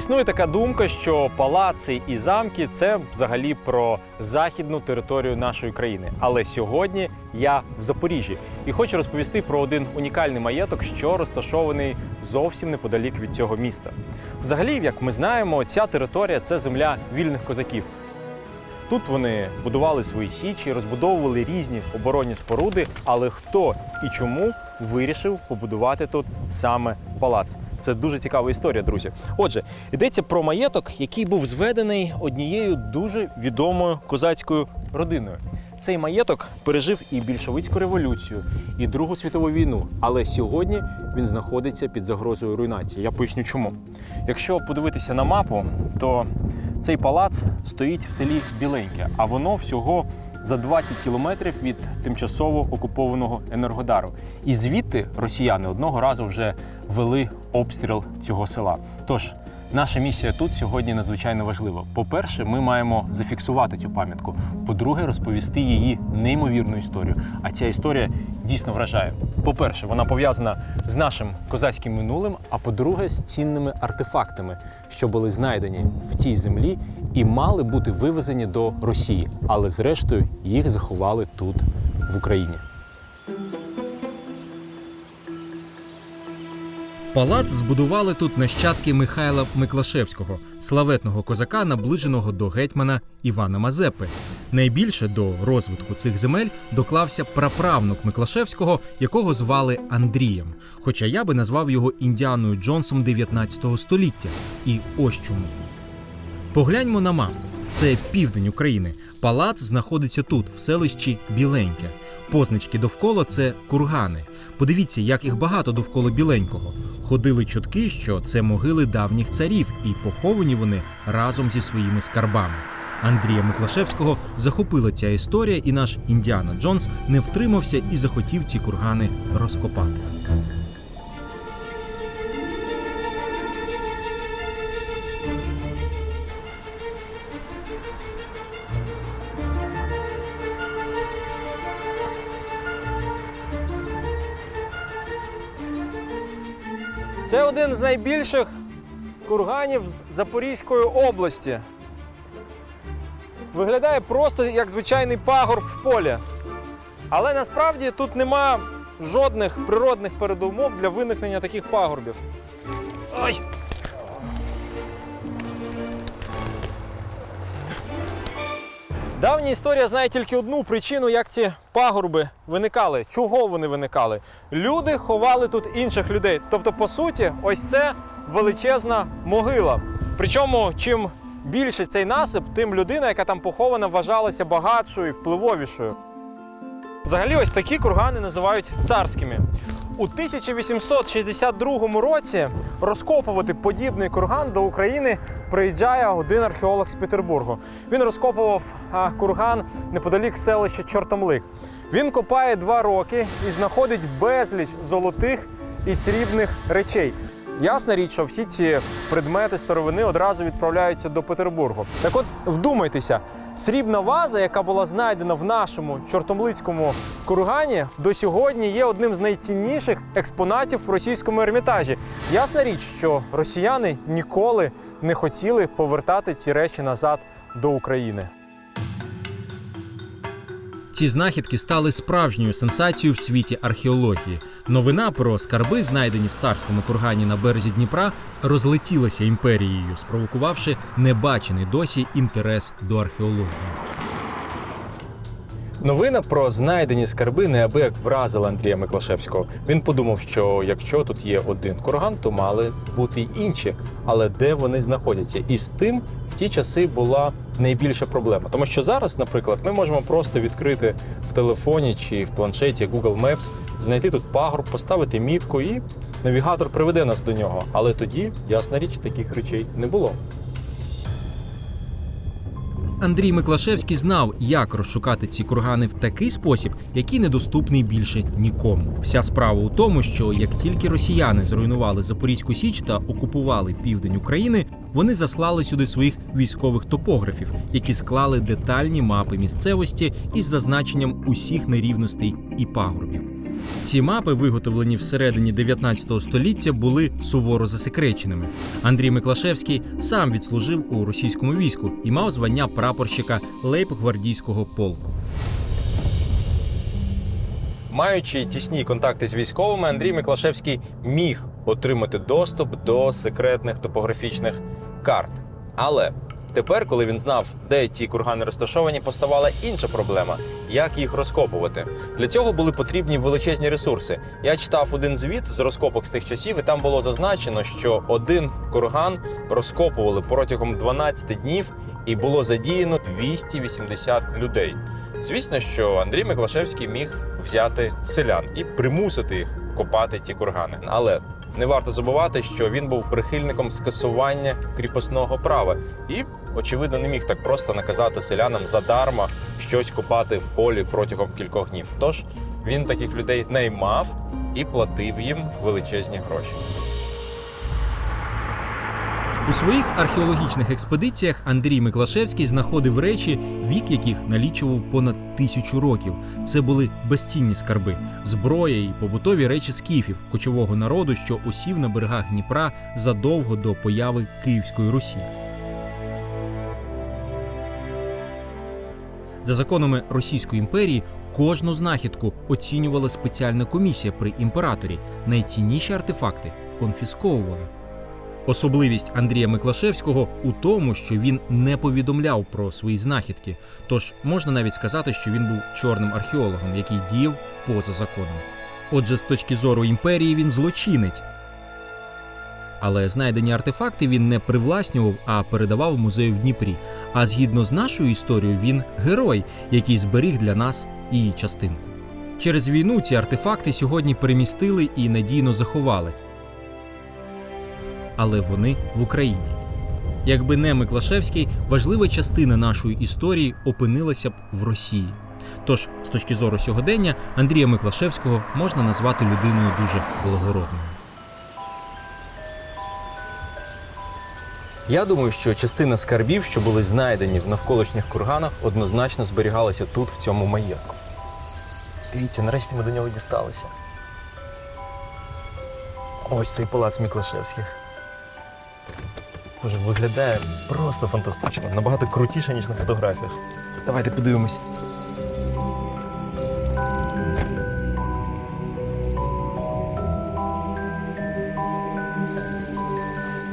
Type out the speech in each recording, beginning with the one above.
Існує така думка, що палаци і замки це взагалі про західну територію нашої країни. Але сьогодні я в Запоріжжі і хочу розповісти про один унікальний маєток, що розташований зовсім неподалік від цього міста. Взагалі, як ми знаємо, ця територія це земля вільних козаків. Тут вони будували свої січі, розбудовували різні оборонні споруди, але хто і чому вирішив побудувати тут саме палац? Це дуже цікава історія, друзі. Отже, йдеться про маєток, який був зведений однією дуже відомою козацькою родиною. Цей маєток пережив і більшовицьку революцію, і Другу світову війну. Але сьогодні він знаходиться під загрозою руйнації. Я поясню чому. Якщо подивитися на мапу, то цей палац стоїть в селі Біленьке, а воно всього за 20 кілометрів від тимчасово окупованого Енергодару. І звідти росіяни одного разу вже вели обстріл цього села. Тож наша місія тут сьогодні надзвичайно важлива. По-перше, ми маємо зафіксувати цю пам'ятку. По-друге, розповісти її неймовірну історію. А ця історія дійсно вражає. По-перше, вона пов'язана з нашим козацьким минулим. А по-друге, з цінними артефактами, що були знайдені в цій землі і мали бути вивезені до Росії. Але зрештою їх заховали тут, в Україні. Палац збудували тут нащадки Михайла Миклашевського, славетного козака, наближеного до гетьмана Івана Мазепи. Найбільше до розвитку цих земель доклався праправнук Миклашевського, якого звали Андрієм. Хоча я би назвав його Індіаною Джонсом 19 століття. І ось чому. Погляньмо на мапу. Це південь України. Палац знаходиться тут, в селищі Біленьке. Позначки довкола це кургани. Подивіться, як їх багато довкола біленького. Ходили чутки, що це могили давніх царів, і поховані вони разом зі своїми скарбами. Андрія Миклашевського захопила ця історія, і наш Індіана Джонс не втримався і захотів ці кургани розкопати. Це один з найбільших курганів Запорізької області. Виглядає просто як звичайний пагорб в полі. Але насправді тут нема жодних природних передумов для виникнення таких пагорбів. Ой! Давня історія знає тільки одну причину, як ці пагорби виникали. Чого вони виникали? Люди ховали тут інших людей. Тобто, по суті, ось це величезна могила. Причому, чим більше цей насип, тим людина, яка там похована, вважалася багатшою і впливовішою. Взагалі, ось такі кургани називають царськими. У 1862 році розкопувати подібний курган до України приїжджає один археолог з Петербургу. Він розкопував курган неподалік селища Чортомлик. Він копає два роки і знаходить безліч золотих і срібних речей. Ясна річ, що всі ці предмети старовини одразу відправляються до Петербургу. Так от вдумайтеся, срібна ваза, яка була знайдена в нашому чортомлицькому кургані, до сьогодні є одним з найцінніших експонатів в російському ермітажі. Ясна річ, що росіяни ніколи не хотіли повертати ці речі назад до України. Ці знахідки стали справжньою сенсацією в світі археології. Новина про скарби, знайдені в царському кургані на березі Дніпра, розлетілася імперією, спровокувавши небачений досі інтерес до археології. Новина про знайдені скарби неабияк вразила Андрія Миклашевського. Він подумав, що якщо тут є один курган, то мали бути й інші. Але де вони знаходяться? І з тим в ті часи була найбільша проблема. Тому що зараз, наприклад, ми можемо просто відкрити в телефоні чи в планшеті Google Maps, знайти тут пагорб, поставити мітку, і навігатор приведе нас до нього. Але тоді, ясна річ, таких речей не було. Андрій Миклашевський знав, як розшукати ці кургани в такий спосіб, який недоступний більше нікому. Вся справа у тому, що як тільки росіяни зруйнували Запорізьку Січ та окупували південь України, вони заслали сюди своїх військових топографів, які склали детальні мапи місцевості із зазначенням усіх нерівностей і пагорбів. Ці мапи, виготовлені всередині 19 століття, були суворо засекреченими. Андрій Миклашевський сам відслужив у російському війську і мав звання прапорщика лейб-гвардійського полку. Маючи тісні контакти з військовими, Андрій Миклашевський міг отримати доступ до секретних топографічних карт. Але тепер, коли він знав, де ті кургани розташовані, поставала інша проблема як їх розкопувати. Для цього були потрібні величезні ресурси. Я читав один звіт з розкопок з тих часів, і там було зазначено, що один курган розкопували протягом 12 днів, і було задіяно 280 людей. Звісно, що Андрій Миклашевський міг взяти селян і примусити їх копати ті кургани. Але не варто забувати, що він був прихильником скасування кріпосного права і, очевидно, не міг так просто наказати селянам задарма щось купати в полі протягом кількох днів. Тож він таких людей наймав і платив їм величезні гроші. У своїх археологічних експедиціях Андрій Миклашевський знаходив речі, вік яких налічував понад тисячу років. Це були безцінні скарби, зброя і побутові речі скіфів, кочового народу, що осів на берегах Дніпра задовго до появи Київської Русі. За законами Російської імперії кожну знахідку оцінювала спеціальна комісія при імператорі. Найцінніші артефакти конфісковували. Особливість Андрія Миклашевського у тому, що він не повідомляв про свої знахідки, тож можна навіть сказати, що він був чорним археологом, який діяв поза законом. Отже, з точки зору імперії він злочинець. Але знайдені артефакти він не привласнював, а передавав в музей в Дніпрі. А згідно з нашою історією, він герой, який зберіг для нас її частинку. Через війну ці артефакти сьогодні перемістили і надійно заховали але вони в Україні. Якби не Миклашевський, важлива частина нашої історії опинилася б в Росії. Тож, з точки зору сьогодення, Андрія Миклашевського можна назвати людиною дуже благородною. Я думаю, що частина скарбів, що були знайдені в навколишніх курганах, однозначно зберігалася тут, в цьому маєтку. Дивіться, нарешті ми до нього дісталися. Ось цей палац Міклашевських. Боже, виглядає просто фантастично. Набагато крутіше, ніж на фотографіях. Давайте подивимось.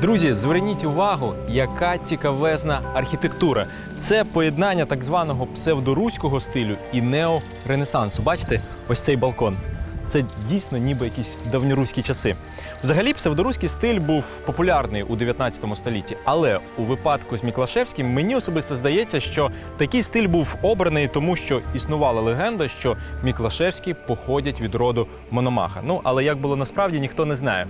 Друзі, зверніть увагу, яка цікавезна архітектура. Це поєднання так званого псевдоруського стилю і неоренесансу. Бачите, ось цей балкон. Це дійсно ніби якісь давньоруські часи. Взагалі, псевдоруський стиль був популярний у 19 столітті, але у випадку з Міклашевським мені особисто здається, що такий стиль був обраний, тому що існувала легенда, що Міклашевські походять від роду Мономаха. Ну але як було насправді, ніхто не знає.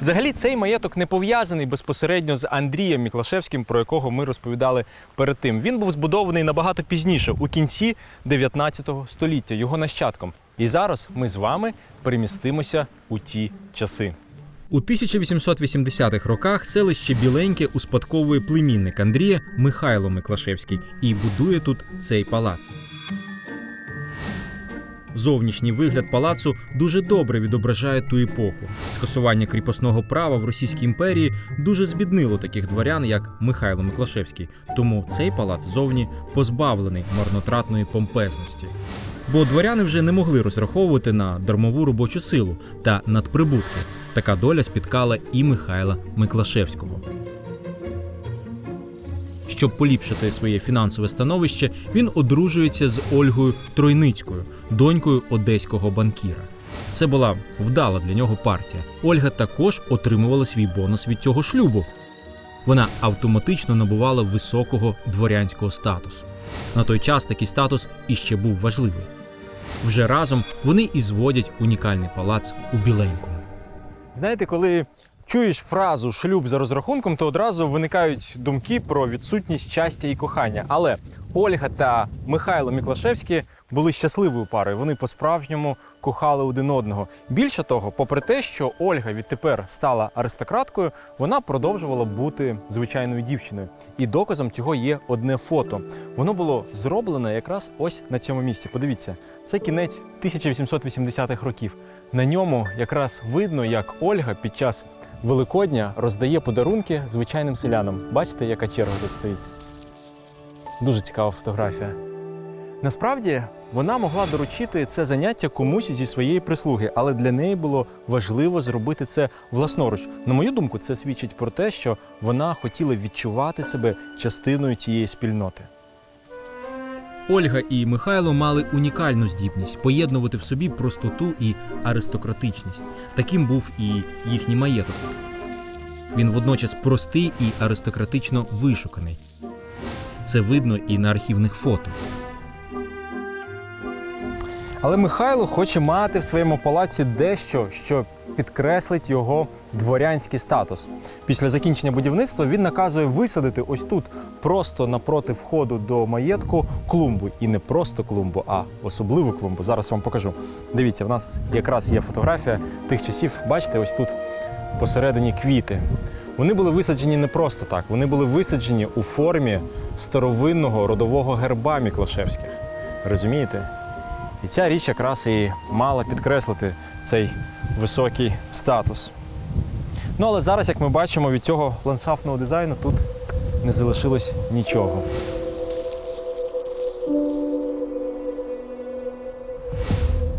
Взагалі, цей маєток не пов'язаний безпосередньо з Андрієм Міклашевським, про якого ми розповідали перед тим. Він був збудований набагато пізніше, у кінці 19 століття, його нащадком. І зараз ми з вами перемістимося у ті часи. У 1880-х роках селище Біленьке успадковує племінник Андрія Михайло Миклашевський і будує тут цей палац. Зовнішній вигляд палацу дуже добре відображає ту епоху. Скасування кріпосного права в Російській імперії дуже збіднило таких дворян, як Михайло Миклашевський. Тому цей палац зовні позбавлений марнотратної помпезності. Бо дворяни вже не могли розраховувати на дармову робочу силу та надприбутки. Така доля спіткала і Михайла Миклашевського. Щоб поліпшити своє фінансове становище, він одружується з Ольгою Тройницькою, донькою одеського банкіра. Це була вдала для нього партія. Ольга також отримувала свій бонус від цього шлюбу. Вона автоматично набувала високого дворянського статусу. На той час такий статус іще був важливий. Вже разом вони і зводять унікальний палац у Біленькому. Знаєте, коли чуєш фразу шлюб за розрахунком, то одразу виникають думки про відсутність щастя і кохання. Але Ольга та Михайло Міклашевські були щасливою парою. Вони по-справжньому кохали один одного. Більше того, попри те, що Ольга відтепер стала аристократкою, вона продовжувала бути звичайною дівчиною. І доказом цього є одне фото. Воно було зроблене якраз ось на цьому місці. Подивіться, це кінець 1880-х років. На ньому якраз видно, як Ольга під час Великодня роздає подарунки звичайним селянам. Бачите, яка черга тут стоїть? Дуже цікава фотографія. Насправді вона могла доручити це заняття комусь зі своєї прислуги, але для неї було важливо зробити це власноруч. На мою думку, це свідчить про те, що вона хотіла відчувати себе частиною цієї спільноти. Ольга і Михайло мали унікальну здібність поєднувати в собі простоту і аристократичність. Таким був і їхній маєток. Він водночас простий і аристократично вишуканий. Це видно і на архівних фото. Але Михайло хоче мати в своєму палаці дещо, що підкреслить його дворянський статус. Після закінчення будівництва він наказує висадити ось тут, просто напроти входу до маєтку, клумбу. І не просто клумбу, а особливу клумбу. Зараз вам покажу. Дивіться, в нас якраз є фотографія тих часів. Бачите, ось тут посередині квіти. Вони були висаджені не просто так, вони були висаджені у формі старовинного родового герба Міклашевських. Розумієте? І ця річ якраз і мала підкреслити цей високий статус. Ну але зараз, як ми бачимо, від цього ландшафтного дизайну тут не залишилось нічого.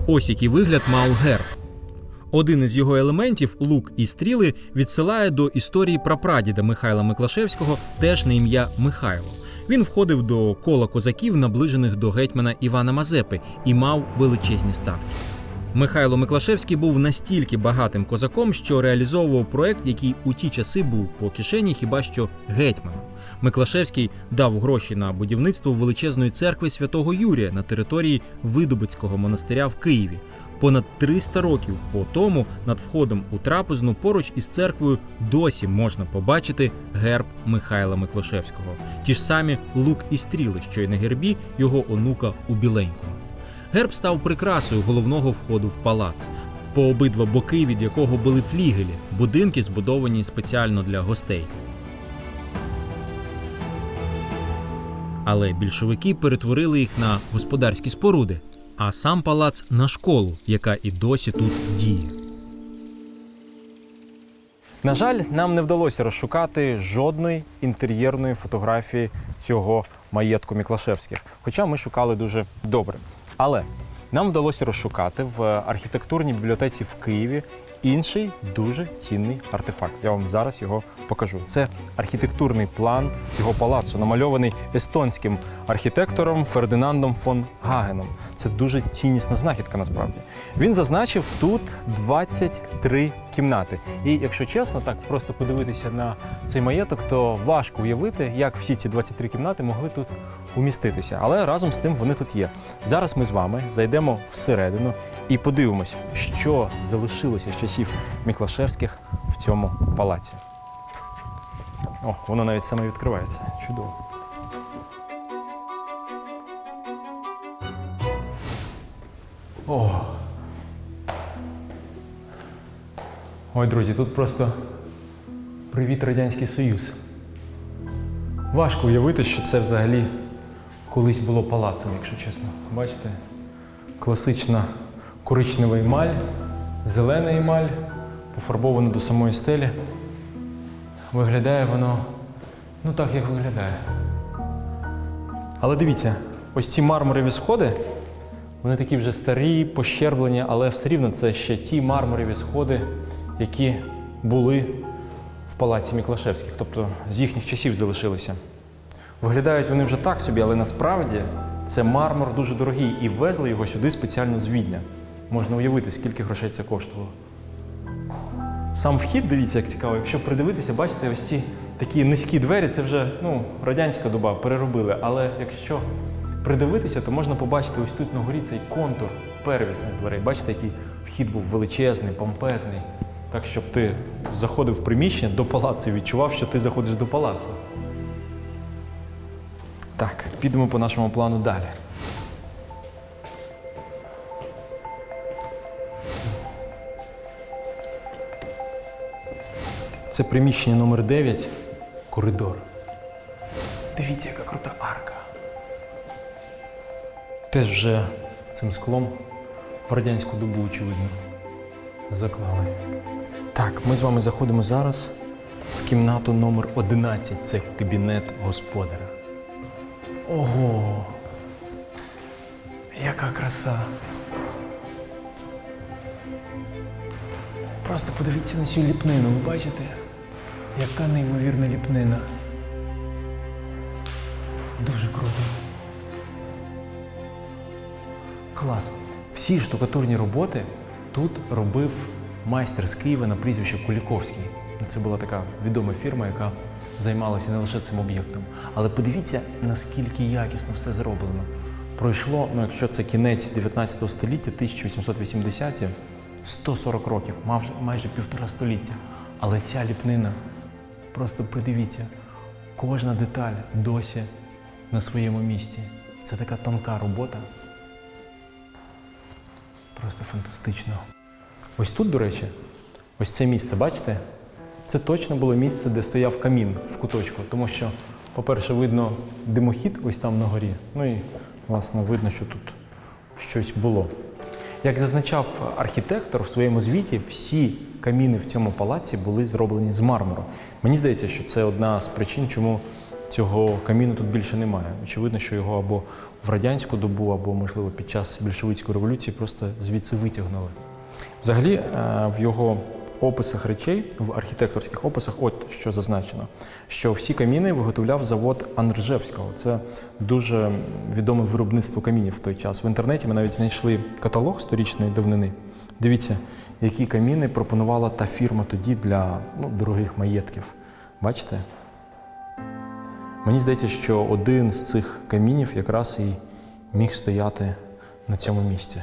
Ось який вигляд мав герб. Один із його елементів, лук і стріли, відсилає до історії прапрадіда Михайла Миклашевського, теж на ім'я Михайло. Він входив до кола козаків, наближених до гетьмана Івана Мазепи, і мав величезні статки. Михайло Миклашевський був настільки багатим козаком, що реалізовував проект, який у ті часи був по кишені хіба що гетьману. Миклашевський дав гроші на будівництво величезної церкви святого Юрія на території Видубицького монастиря в Києві. Понад 300 років по тому над входом у трапезну поруч із церквою досі можна побачити герб Михайла Миклашевського. Ті ж самі лук і стріли, що й на гербі його онука у біленькому. Герб став прикрасою головного входу в палац, по обидва боки від якого були флігелі, будинки, збудовані спеціально для гостей. Але більшовики перетворили їх на господарські споруди, а сам палац на школу, яка і досі тут діє. На жаль, нам не вдалося розшукати жодної інтер'єрної фотографії цього маєтку Міклашевських, хоча ми шукали дуже добре. Але нам вдалося розшукати в архітектурній бібліотеці в Києві інший дуже цінний артефакт. Я вам зараз його покажу. Це архітектурний план цього палацу, намальований естонським архітектором Фердинандом фон Гагеном. Це дуже ціннісна знахідка. Насправді він зазначив тут 23 кімнати. І якщо чесно, так просто подивитися на цей маєток, то важко уявити, як всі ці 23 кімнати могли тут уміститися. Але разом з тим вони тут є. Зараз ми з вами зайдемо всередину і подивимось, що залишилося з часів Міклашевських в цьому палаці. О, воно навіть саме відкривається. Чудово. О. Ой, друзі, тут просто привіт Радянський Союз. Важко уявити, що це взагалі колись було палацем, якщо чесно. Бачите? Класична коричнева емаль, зелена емаль, пофарбована до самої стелі. Виглядає воно ну так, як виглядає. Але дивіться, ось ці мармурові сходи, вони такі вже старі, пощерблені, але все рівно це ще ті мармурові сходи, які були в палаці Міклашевських, тобто з їхніх часів залишилися. Виглядають вони вже так собі, але насправді це мармур дуже дорогий і везли його сюди спеціально з Відня. Можна уявити, скільки грошей це коштувало. Сам вхід, дивіться, як цікаво. Якщо придивитися, бачите, ось ці такі низькі двері, це вже ну, радянська доба, переробили. Але якщо придивитися, то можна побачити ось тут на горі цей контур первісних дверей. Бачите, який вхід був величезний, помпезний. Так, щоб ти заходив в приміщення до палацу і відчував, що ти заходиш до палацу. Так, підемо по нашому плану далі. Це приміщення номер 9, коридор. Дивіться, яка крута арка. Теж вже цим склом в радянську добу, очевидно, заклали. Так, ми з вами заходимо зараз в кімнату номер 11. Це кабінет господаря. Ого! Яка краса! Просто подивіться на цю ліпнину, ви бачите? Яка неймовірна ліпнина. Дуже круто. Клас. Всі штукатурні роботи тут робив майстер з Києва на прізвище Куліковський. Це була така відома фірма, яка займалася не лише цим об'єктом. Але подивіться, наскільки якісно все зроблено. Пройшло, ну якщо це кінець 19 століття, 1880-ті, 140 років, майже півтора століття. Але ця ліпнина, просто подивіться, кожна деталь досі на своєму місці. Це така тонка робота. Просто фантастично. Ось тут, до речі, ось це місце, бачите? Це точно було місце, де стояв камін в куточку, тому що, по-перше, видно димохід ось там на горі. Ну і, власне, видно, що тут щось було. Як зазначав архітектор в своєму звіті, всі каміни в цьому палаці були зроблені з мармуру. Мені здається, що це одна з причин, чому цього каміну тут більше немає. Очевидно, що його або в радянську добу, або, можливо, під час більшовицької революції просто звідси витягнули. Взагалі, е, в його описах речей, в архітекторських описах, от що зазначено, що всі каміни виготовляв завод Андржевського. Це дуже відоме виробництво камінів в той час. В інтернеті ми навіть знайшли каталог сторічної давнини. Дивіться, які каміни пропонувала та фірма тоді для ну, дорогих маєтків. Бачите? Мені здається, що один з цих камінів якраз і міг стояти на цьому місці.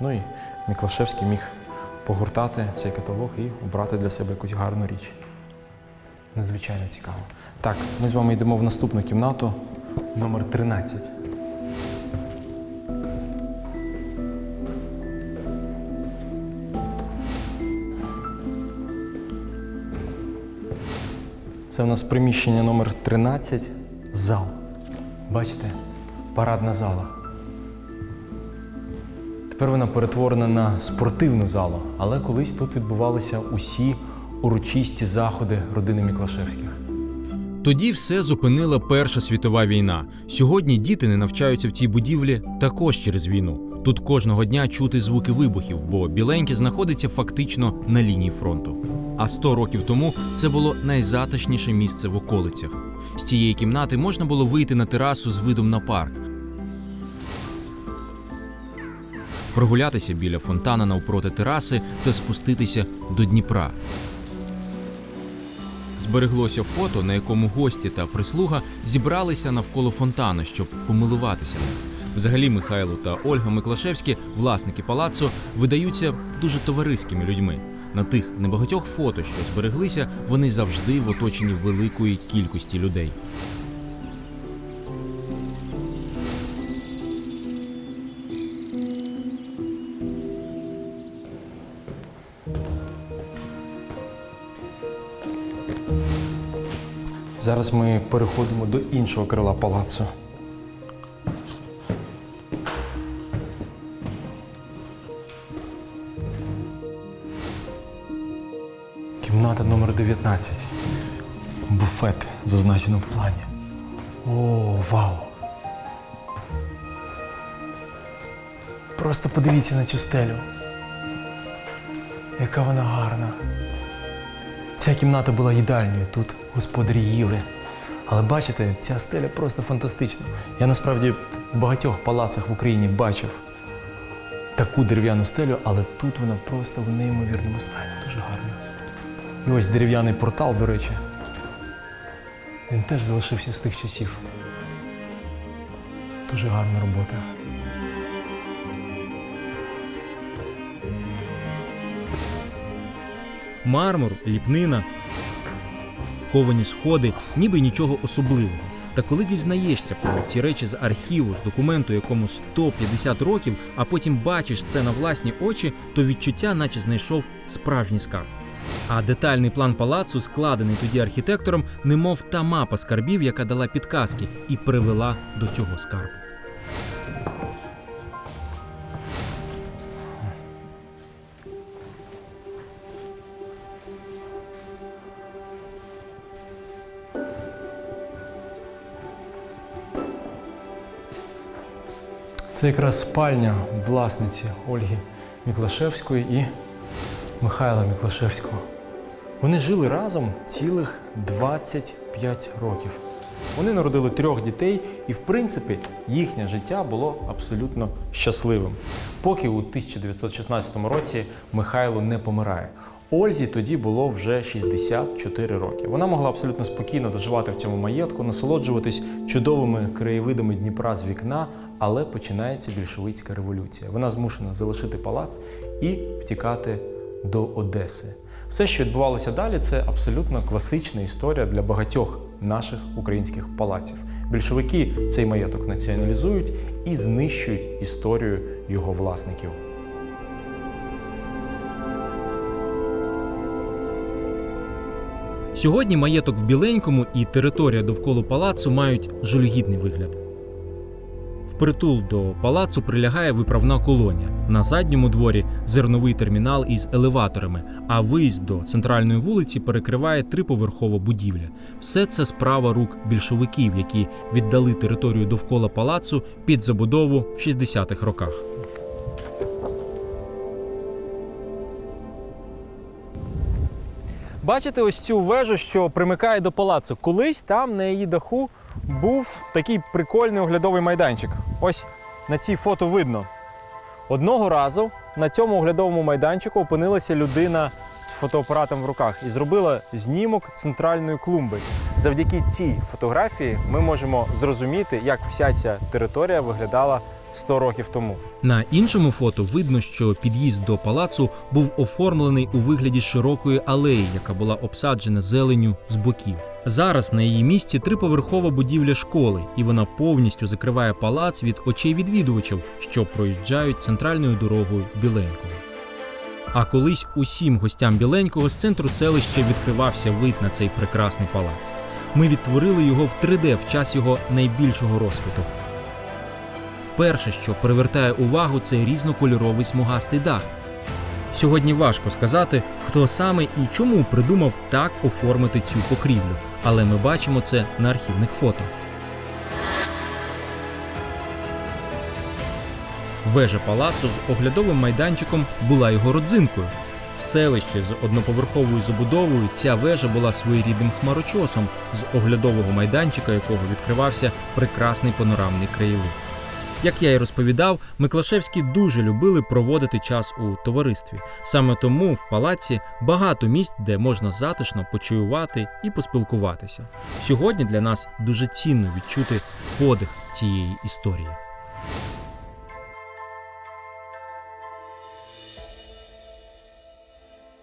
Ну і Міклашевський міг погортати цей каталог і обрати для себе якусь гарну річ. Надзвичайно цікаво. Так, ми з вами йдемо в наступну кімнату, номер 13. Це у нас приміщення номер 13, зал. Бачите? Парадна зала. Тепер вона перетворена на спортивну залу, але колись тут відбувалися усі урочисті заходи родини Міклашевських. Тоді все зупинила Перша світова війна. Сьогодні діти не навчаються в цій будівлі також через війну. Тут кожного дня чути звуки вибухів, бо біленьке знаходиться фактично на лінії фронту. А 100 років тому це було найзатишніше місце в околицях. З цієї кімнати можна було вийти на терасу з видом на парк. Прогулятися біля фонтана навпроти тераси та спуститися до Дніпра. Збереглося фото, на якому гості та прислуга зібралися навколо фонтану, щоб помилуватися. Взагалі, Михайло та Ольга Миклашевські, власники палацу, видаються дуже товариськими людьми. На тих небагатьох фото, що збереглися, вони завжди в оточенні великої кількості людей. Зараз ми переходимо до іншого крила палацу. Кімната номер 19. Буфет зазначено в плані. О, вау! Просто подивіться на цю стелю. Яка вона гарна. Ця кімната була їдальною, тут господарі їли. Але бачите, ця стеля просто фантастична. Я насправді в багатьох палацах в Україні бачив таку дерев'яну стелю, але тут вона просто в неймовірному стані. Дуже гарна. І ось дерев'яний портал, до речі. Він теж залишився з тих часів. Дуже гарна робота. Мармур, ліпнина, ковані сходи, ніби нічого особливого. Та коли дізнаєшся про ці речі з архіву, з документу, якому 150 років, а потім бачиш це на власні очі, то відчуття, наче знайшов справжній скарб. А детальний план палацу, складений тоді архітектором, немов та мапа скарбів, яка дала підказки і привела до цього скарбу. Це якраз спальня власниці Ольги Міклашевської і Михайла Міклашевського. Вони жили разом цілих 25 років. Вони народили трьох дітей, і, в принципі, їхнє життя було абсолютно щасливим. Поки у 1916 році Михайло не помирає. Ользі тоді було вже 64 роки. Вона могла абсолютно спокійно доживати в цьому маєтку, насолоджуватись чудовими краєвидами Дніпра з вікна, але починається більшовицька революція. Вона змушена залишити палац і втікати до Одеси. Все, що відбувалося далі, це абсолютно класична історія для багатьох наших українських палаців. Більшовики цей маєток націоналізують і знищують історію його власників. Сьогодні маєток в Біленькому і територія довкола палацу мають жалюгідний вигляд. Впритул до палацу прилягає виправна колонія. На задньому дворі зерновий термінал із елеваторами, а виїзд до центральної вулиці перекриває триповерхова будівля. Все це справа рук більшовиків, які віддали територію довкола палацу під забудову в 60-х роках. Бачите ось цю вежу, що примикає до палацу. Колись там на її даху був такий прикольний оглядовий майданчик. Ось на цій фото видно. Одного разу на цьому оглядовому майданчику опинилася людина з фотоапаратом в руках і зробила знімок центральної клумби. Завдяки цій фотографії ми можемо зрозуміти, як вся ця територія виглядала 100 років тому. На іншому фото видно, що під'їзд до палацу був оформлений у вигляді широкої алеї, яка була обсаджена зеленю з боків. Зараз на її місці триповерхова будівля школи, і вона повністю закриває палац від очей відвідувачів, що проїжджають центральною дорогою Біленького. А колись усім гостям Біленького з центру селища відкривався вид на цей прекрасний палац. Ми відтворили його в 3D в час його найбільшого розквіту. Перше, що привертає увагу, це різнокольоровий смугастий дах. Сьогодні важко сказати, хто саме і чому придумав так оформити цю покрівлю, але ми бачимо це на архівних фото. Вежа палацу з оглядовим майданчиком була його родзинкою. В селищі з одноповерховою забудовою ця вежа була своєрідним хмарочосом, з оглядового майданчика якого відкривався прекрасний панорамний краєвид. Як я й розповідав, Миклашевські дуже любили проводити час у товаристві. Саме тому в палаці багато місць, де можна затишно почуювати і поспілкуватися. Сьогодні для нас дуже цінно відчути подих цієї історії.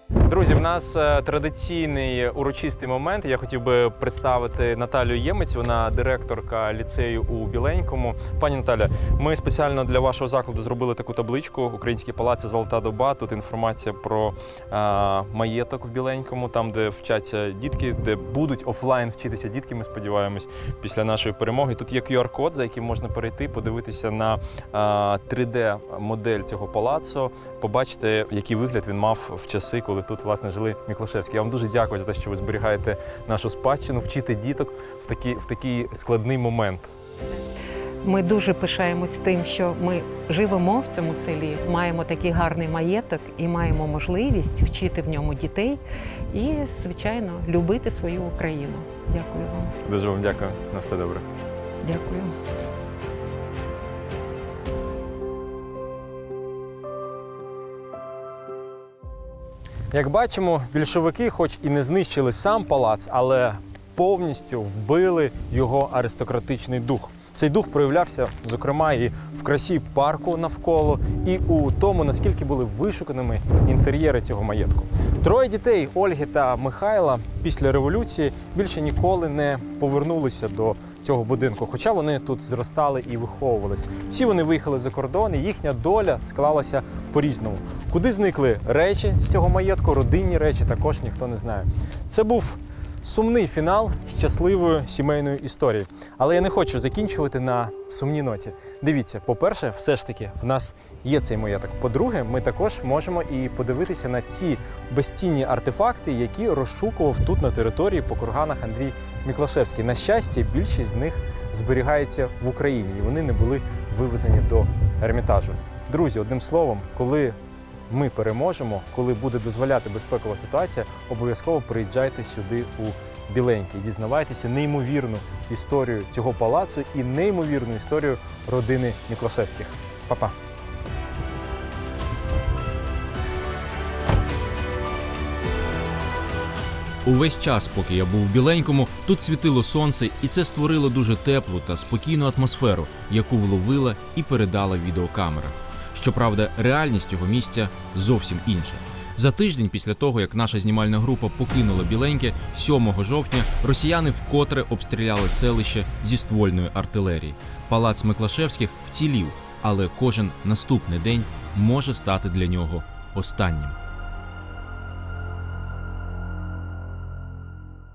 Друзі, в нас е, традиційний урочистий момент. Я хотів би представити Наталію Ємець. Вона директорка ліцею у Біленькому. Пані Наталя, ми спеціально для вашого закладу зробили таку табличку Українські палаці Золота доба. Тут інформація про е, маєток в Біленькому, там де вчаться дітки, де будуть офлайн вчитися дітки. Ми сподіваємось, після нашої перемоги. Тут є QR-код, за яким можна перейти, подивитися на е, 3D-модель цього палацу, побачити, який вигляд він мав в часи, коли тут власне жили Міклашевські. Я вам дуже дякую за те, що ви зберігаєте нашу спадщину, вчите діток в такий, в такий складний момент. Ми дуже пишаємось тим, що ми живемо в цьому селі, маємо такий гарний маєток і маємо можливість вчити в ньому дітей і, звичайно, любити свою Україну. Дякую вам. Дуже вам дякую. На все добре. Дякую. Як бачимо, більшовики, хоч і не знищили сам палац, але повністю вбили його аристократичний дух. Цей дух проявлявся, зокрема, і в красі парку навколо, і у тому, наскільки були вишуканими інтер'єри цього маєтку. Троє дітей Ольги та Михайла після революції більше ніколи не повернулися до цього будинку, хоча вони тут зростали і виховувалися. Всі вони виїхали за кордон, і їхня доля склалася по-різному. Куди зникли речі з цього маєтку, родинні речі, також ніхто не знає. Це був сумний фінал щасливої сімейної історії. Але я не хочу закінчувати на сумній ноті. Дивіться, по-перше, все ж таки, в нас є цей маєток. По-друге, ми також можемо і подивитися на ті безцінні артефакти, які розшукував тут на території по курганах Андрій Міклашевський. На щастя, більшість з них зберігається в Україні, і вони не були вивезені до Ермітажу. Друзі, одним словом, коли ми переможемо, коли буде дозволяти безпекова ситуація, обов'язково приїжджайте сюди у Біленький, дізнавайтеся неймовірну історію цього палацу і неймовірну історію родини Міклашевських. Па-па! Увесь час, поки я був в біленькому, тут світило сонце, і це створило дуже теплу та спокійну атмосферу, яку вловила і передала відеокамера. Щоправда, реальність цього місця зовсім інша. За тиждень після того, як наша знімальна група покинула біленьке, 7 жовтня росіяни вкотре обстріляли селище зі ствольної артилерії. Палац Миклашевських вцілів, але кожен наступний день може стати для нього останнім.